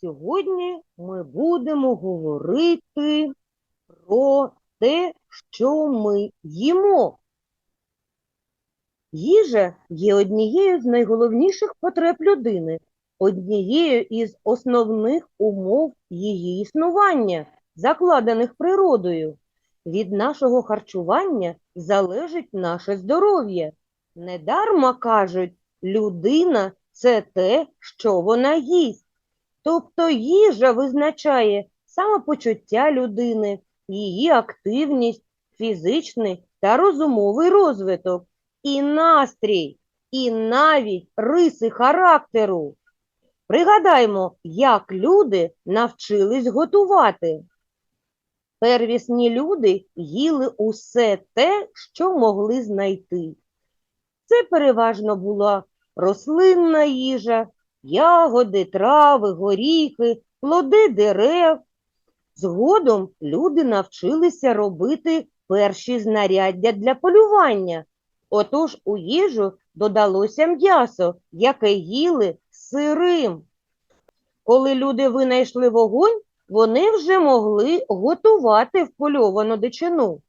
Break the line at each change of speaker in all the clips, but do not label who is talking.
Сьогодні ми будемо говорити про те, що ми їмо. Їжа є однією з найголовніших потреб людини, однією із основних умов її існування, закладених природою. Від нашого харчування залежить наше здоров'я. Недарма кажуть, людина це те, що вона їсть. Тобто їжа визначає самопочуття людини, її активність, фізичний та розумовий розвиток, і настрій, і навіть риси характеру. Пригадаймо, як люди навчились готувати. Первісні люди їли усе те, що могли знайти. Це переважно була рослинна їжа, ягоди, трави, горіхи, плоди дерев. Згодом люди навчилися робити перші знаряддя для полювання. Отож у їжу додалося м'ясо, яке їли сирим. Коли люди винайшли вогонь, вони вже могли готувати впольовану дичину.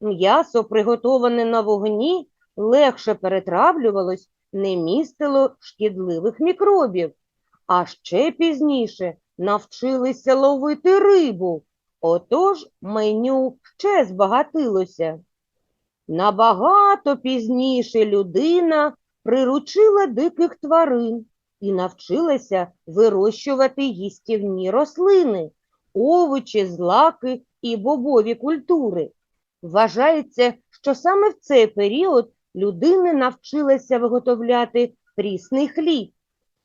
М'ясо, приготоване на вогні, легше перетравлювалось, не містило шкідливих мікробів. А ще пізніше навчилися ловити рибу. Отож меню ще збагатилося. Набагато пізніше людина приручила диких тварин і навчилася вирощувати їстівні рослини, овочі, злаки і бобові культури. Вважається, що саме в цей період людина навчилася виготовляти прісний хліб.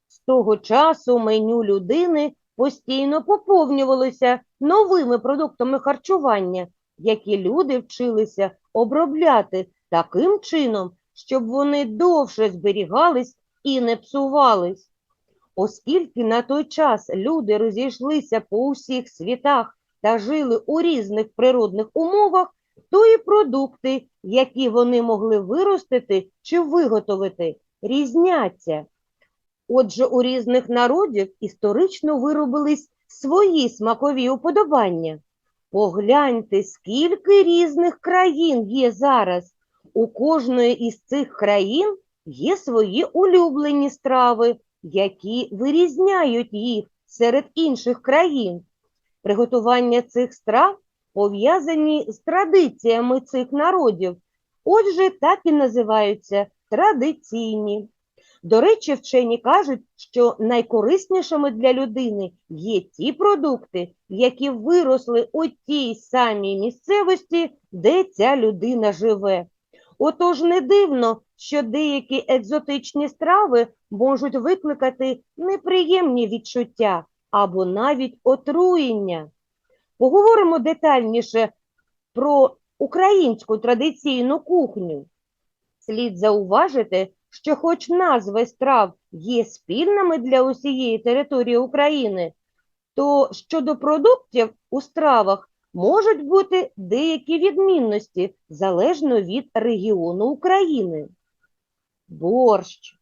З того часу меню людини постійно поповнювалося новими продуктами харчування, які люди вчилися обробляти таким чином, щоб вони довше зберігались і не псувались. Оскільки на той час люди розійшлися по усіх світах та жили у різних природних умовах, то і продукти, які вони могли виростити чи виготовити, різняться. Отже, у різних народів історично виробились свої смакові уподобання. Погляньте, скільки різних країн є зараз. У кожної із цих країн є свої улюблені страви, які вирізняють їх серед інших країн. Приготування цих страв пов'язані з традиціями цих народів, отже, так і називаються традиційні. До речі, вчені кажуть, що найкориснішими для людини є ті продукти, які виросли у тій самій місцевості, де ця людина живе. Отож не дивно, що деякі екзотичні страви можуть викликати неприємні відчуття або навіть отруєння. Поговоримо детальніше про українську традиційну кухню. Слід зауважити, що хоч назви страв є спільними для усієї території України, то щодо продуктів у стравах можуть бути деякі відмінності залежно від регіону України. Борщ.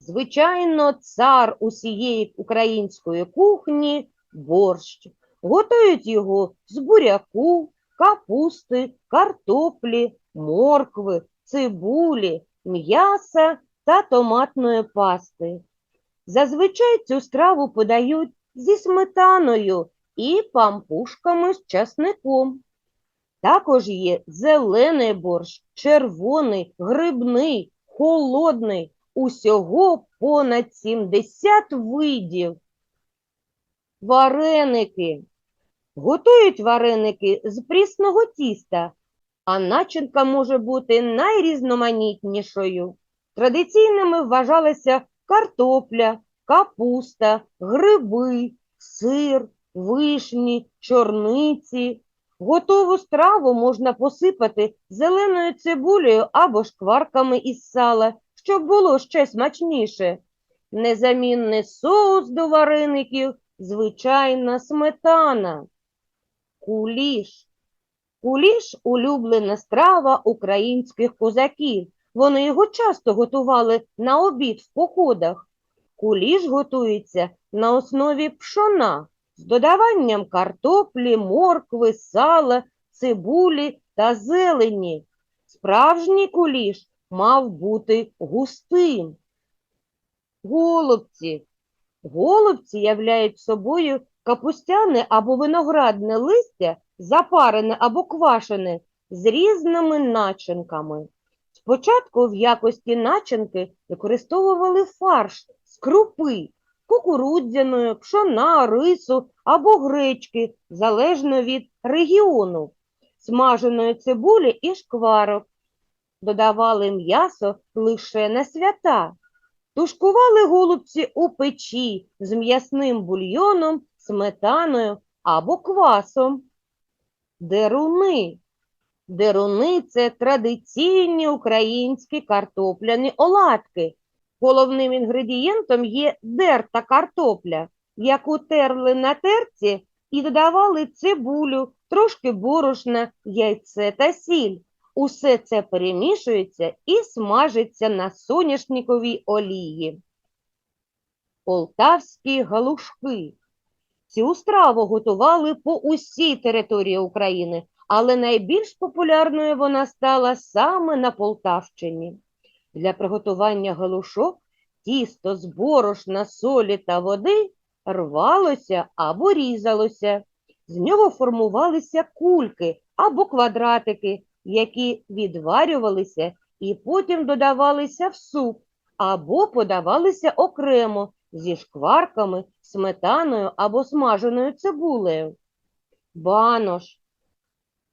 Звичайно, цар усієї української кухні борщ. Готують його з буряку, капусти, картоплі, моркви, цибулі, м'яса та томатної пасти. Зазвичай цю страву подають зі сметаною і пампушками з часником. Також є зелений борщ, червоний, грибний, холодний, усього понад 70 видів. Вареники. Готують вареники з прісного тіста, а начинка може бути найрізноманітнішою. Традиційними вважалися картопля, капуста, гриби, сир, вишні, чорниці. Готову страву можна посипати зеленою цибулею або шкварками із сала, щоб було ще смачніше. Незамінний соус до вареників, звичайна сметана. Куліш. Куліш – улюблена страва українських козаків. Вони його часто готували на обід в походах. Куліш готується на основі пшона з додаванням картоплі, моркви, сала, цибулі та зелені. Справжній куліш мав бути густим. Голубці. Голубці являють собою капустяне або виноградне листя, запарене або квашене з різними начинками. Спочатку в якості начинки використовували фарш з крупи, кукурудзяної, пшона, рису або гречки, залежно від регіону, смаженої цибулі і шкварок. Додавали м'ясо лише на свята. Тушкували голубці у печі з м'ясним бульйоном, сметаною або квасом. Деруни. Деруни – це традиційні українські картопляні оладки. Головним інгредієнтом є дерта картопля, яку терли на терці і додавали цибулю, трошки борошна, яйце та сіль. Усе це перемішується і смажиться на соняшниковій олії. Полтавські галушки. Цю страву готували по усій території України, але найбільш популярною вона стала саме на Полтавщині. Для приготування галушок тісто з борошна, солі та води рвалося або різалося. З нього формувалися кульки або квадратики, які відварювалися і потім додавалися в суп або подавалися окремо зі шкварками, сметаною або смаженою цибулею. Банош.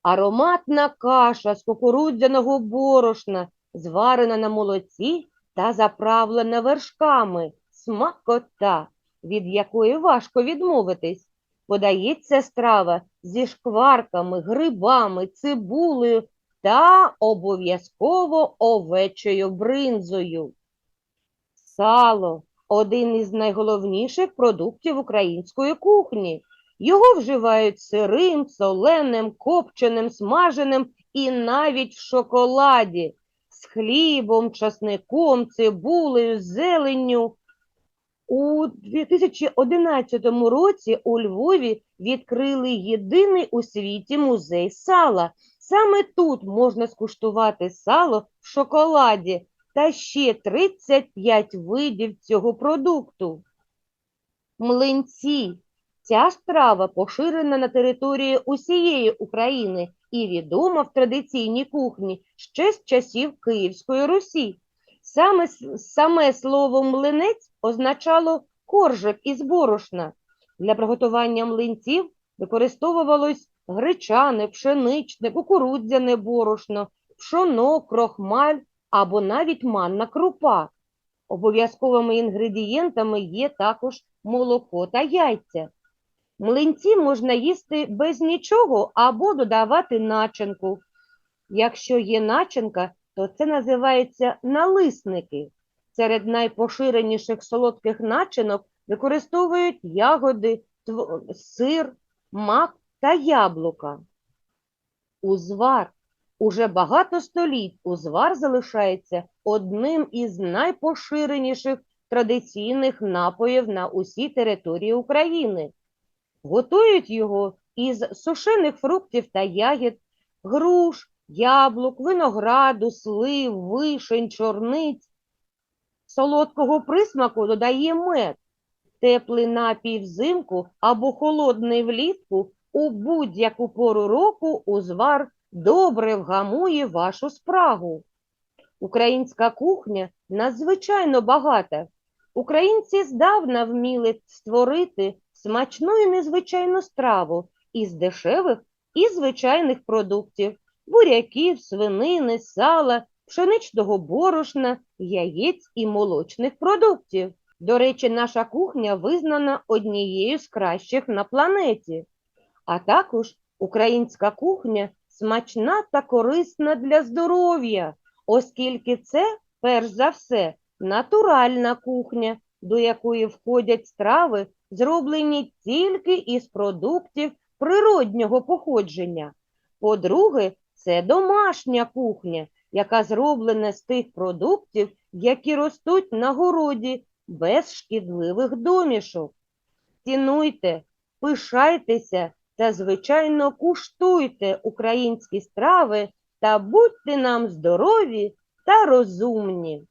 Ароматна каша з кукурудзяного борошна, зварена на молоці та заправлена вершками. Смакота, від якої важко відмовитись. Подається страва зі шкварками, грибами, цибулею та обов'язково овечою бринзою. Сало один із найголовніших продуктів української кухні. Його вживають сирим, соленим, копченим, смаженим і навіть в шоколаді з хлібом, часником, цибулею, зеленню. У 2011 році у Львові відкрили єдиний у світі музей сала. Саме тут можна скуштувати сало в шоколаді та ще 35 видів цього продукту. Млинці. Ця страва поширена на території усієї України і відома в традиційній кухні ще з часів Київської Русі. Саме, саме слово млинець означало коржик із борошна. Для приготування млинців використовувалось гречане, пшеничне, кукурудзяне борошно, пшоно, крохмаль або навіть манна крупа. Обов'язковими інгредієнтами є також молоко та яйця. Млинці можна їсти без нічого або додавати начинку. Якщо є начинка, то це називається налисники. Серед найпоширеніших солодких начинок використовують ягоди, сир, мак та яблука. Узвар. Уже багато століть узвар залишається одним із найпоширеніших традиційних напоїв на усій території України. Готують його із сушених фруктів та ягід, груш, яблук, винограду, слив, вишень, чорниць. Солодкого присмаку додає мед. Теплий напій взимку або холодний влітку у будь-яку пору року узвар добре вгамує вашу спрагу. Українська кухня надзвичайно багата. Українці здавна вміли створити смачну і незвичайну страву із дешевих і звичайних продуктів буряків, свинини, сала, пшеничного борошна, яєць і молочних продуктів. До речі, наша кухня визнана однією з кращих на планеті. А також українська кухня смачна та корисна для здоров'я, оскільки це, перш за все, натуральна кухня, до якої входять страви, зроблені тільки із продуктів природнього походження. По-друге, це домашня кухня, яка зроблена з тих продуктів, які ростуть на городі без шкідливих домішок. Цінуйте, пишайтеся та, звичайно, куштуйте українські страви та будьте нам здорові та розумні.